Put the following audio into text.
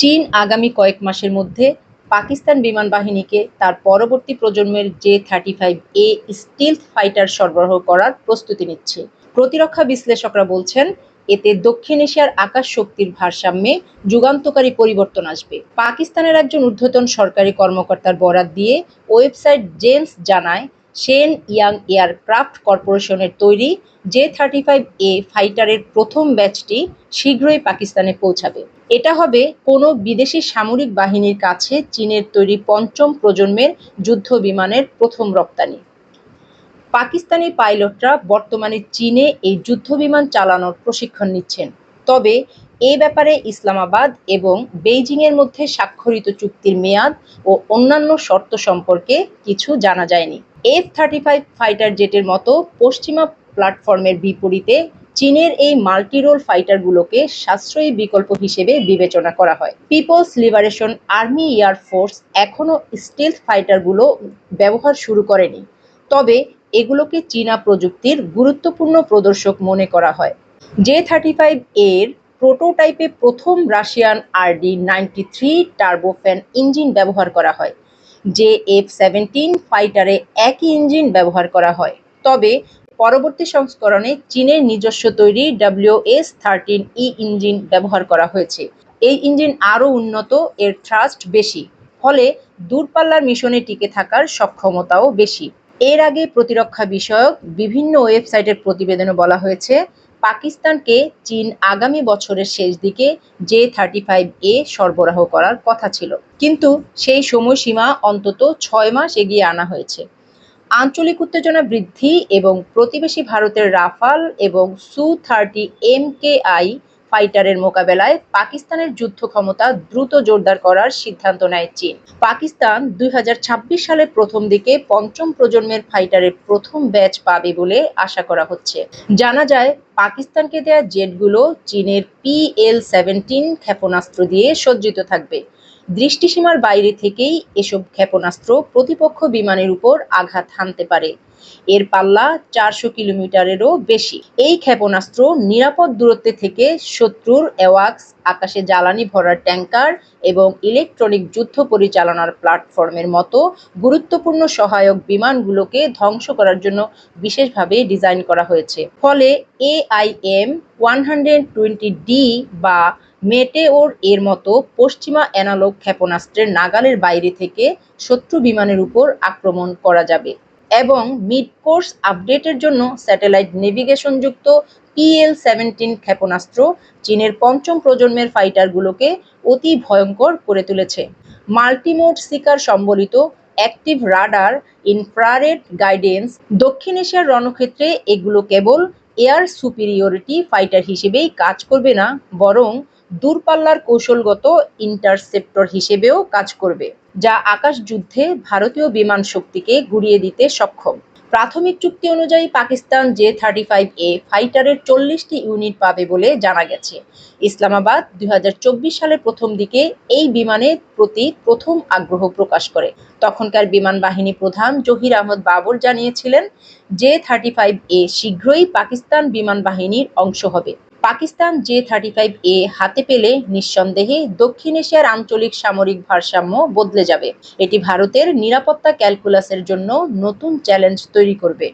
চীন আগামী কয়েক মাসের মধ্যে পাকিস্তান বিমান বাহিনীকে তার পরবর্তী প্রজন্মের J thirty five A stealth fighter সরবরাহ করার প্রস্তুতি নিচ্ছে। প্রতিরক্ষা বিশ্লেষকরা বলছেন, এতে দক্ষিণ এশিয়ার আকাশ শক্তির ভারসাম্যে যুগান্তকারী পরিবর্তন আসবে। পাকিস্তানের একজন ঊর্ধ্বতন সরকারি কর্মকর্তার বরাত দিয়ে ওয়েবসাইট জেন্স জানায় শেন ইয়াং এয়ারক্রাফট কর্পোরেশনের তৈরি জে থার্টি ফাইভ এ ফাইটারের প্রথম ব্যাচটি শীঘ্রই পাকিস্তানে পৌঁছাবে। এটা হবে কোনো বিদেশি সামরিক বাহিনীর কাছে চীনের তৈরি পঞ্চম প্রজন্মের যুদ্ধ বিমানের প্রথম রপ্তানি। পাকিস্তানি পাইলটরা বর্তমানে চীনে এই যুদ্ধ বিমান চালানোর প্রশিক্ষণ নিচ্ছেন। তবে এ ব্যাপারে ইসলামাবাদ এবং বেইজিংয়ের মধ্যে স্বাক্ষরিত চুক্তির মেয়াদ ও অন্যান্য শর্ত সম্পর্কে কিছু জানা যায়নি। এফ থার্টি ফাইভ ফাইটার জেটের মতো পশ্চিমা প্ল্যাটফর্মের বিপরীতে চীনের এই মাল্টিরোল ফাইটারগুলোকে সাশ্রয়ী বিকল্প হিসেবে বিবেচনা করা হয়। People's Liberation Army Air Force এখনও স্টিলথ ফাইটারগুলো ব্যবহার শুরু করেনি, তবে এগুলোকে চীনা প্রযুক্তির গুরুত্বপূর্ণ প্রদর্শক মনে করা হয়। জে থার্টি ফাইভ এর প্রোটোটাইপে প্রথম Russian RD ninety three turbofan engine ব্যবহার করা হয়, যে এফ সেভেন্টিন ফাইটারে একই ইঞ্জিন ব্যবহার করা হয়। তবে পরবর্তী সংস্করণে চীনের নিজস্ব তৈরি W S thirteen E engine ব্যবহার করা হয়েছে। এই ইঞ্জিন আরও উন্নত, এর থ্রাস্ট বেশি, ফলে দূরপাল্লার মিশনে টিকে থাকার সক্ষমতাও বেশি। এর আগে প্রতিরক্ষা বিষয়ক বিভিন্ন ওয়েবসাইটের প্রতিবেদনে বলা হয়েছে পাকিস্তানকে চীন আগামী বছরের শেষ দিকে জে থার্টি ফাইভ এ সরবরাহ করার কথা ছিল। কিন্তু সেই সময়সীমা অন্তত ছয় মাস এগিয়ে আনা হয়েছে। আঞ্চলিক উত্তেজনা বৃদ্ধি এবং প্রতিবেশী ভারতের রাফাল এবং Su thirty M K I ফাইটারের মোকাবেলায় পাকিস্তানের যুদ্ধ ক্ষমতা দ্রুত জোরদার করার সিদ্ধান্ত নেয় চীন। পাকিস্তান দুই হাজার ছাব্বিশ সালের প্রথম দিকে পঞ্চম প্রজন্মের ফাইটারের প্রথম ব্যাচ পাবে বলে আশা করা হচ্ছে। জানা যায়, পাকিস্তানকে দেয়া জেটগুলো চীনের পি এল সেভেন্টিন ক্ষেপণাস্ত্র দিয়ে সজ্জিত থাকবে। দৃষ্টিসীমার বাইরে থেকেই এসব ক্ষেপণাস্ত্র প্রতিপক্ষ বিমানের উপর আঘাত হানতে পারে। এর পাল্লা চারশো কিলোমিটারেরও বেশি। এই ক্ষেপণাস্ত্র নিরাপদ দূরত্বে থেকে শত্রুর অ্যাওয়াক্স আকাশে জ্বালানি ভরার ট্যাঙ্কার এবং ইলেকট্রনিক যুদ্ধ পরিচালনার প্ল্যাটফর্মের মতো গুরুত্বপূর্ণ সহায়ক বিমানগুলোকে ধ্বংস করার জন্য বিশেষভাবে ডিজাইন করা হয়েছে। ফলে AIM one hundred twenty D বা মেটেওর এর মতো পশ্চিমা অ্যানালগ ক্ষেপণাস্ত্রের নাগালের বাইরে থেকে শত্রু বিমানের উপর আক্রমণ করা যাবে এবং মিড কোর্স আপডেটের জন্য স্যাটেলাইট নেভিগেশনযুক্ত পিএল সেভেন্টিন ক্ষেপণাস্ত্র চীনের পঞ্চম প্রজন্মের ফাইটারগুলোকে অতি ভয়ঙ্কর করে তুলেছে। মাল্টিমোড সিকার সম্বলিত অ্যাক্টিভ রাডার ইনফ্রারেড গাইডেন্স দক্ষিণ এশিয়ার রণক্ষেত্রে এগুলো কেবল এয়ার সুপিরিয়রিটি ফাইটার হিসেবেই কাজ করবে না, বরং দূরপাল্লার কৌশলগত ইন্টারসেপ্টর হিসেবেও কাজ করবে, যা আকাশ যুদ্ধে ভারতীয় বিমান শক্তিকে ঘুরিয়ে দিতে সক্ষম। প্রাথমিক চুক্তি অনুযায়ী Pakistan J thirty five A ফাইটারের চল্লিশটি ইউনিট পাবে বলে জানা গেছে। ইসলামাবাদ দুই হাজার চব্বিশ সালের প্রথম দিকে এই বিমানের প্রতি প্রথম আগ্রহ প্রকাশ করে। তখনকার বিমান বাহিনী প্রধান জহির আহমদ বাবর জানিয়েছিলেন, জে থার্টি ফাইভ এ শীঘ্রই পাকিস্তান বিমান বাহিনীর অংশ হবে। Pakistan J thirty five A হাতে পেলে নিঃসন্দেহে দক্ষিণ এশিয়ার আঞ্চলিক সামরিক ভারসাম্য বদলে যাবে। এটি ভারতের নিরাপত্তা ক্যালকুলাসের জন্য নতুন চ্যালেঞ্জ তৈরি করবে।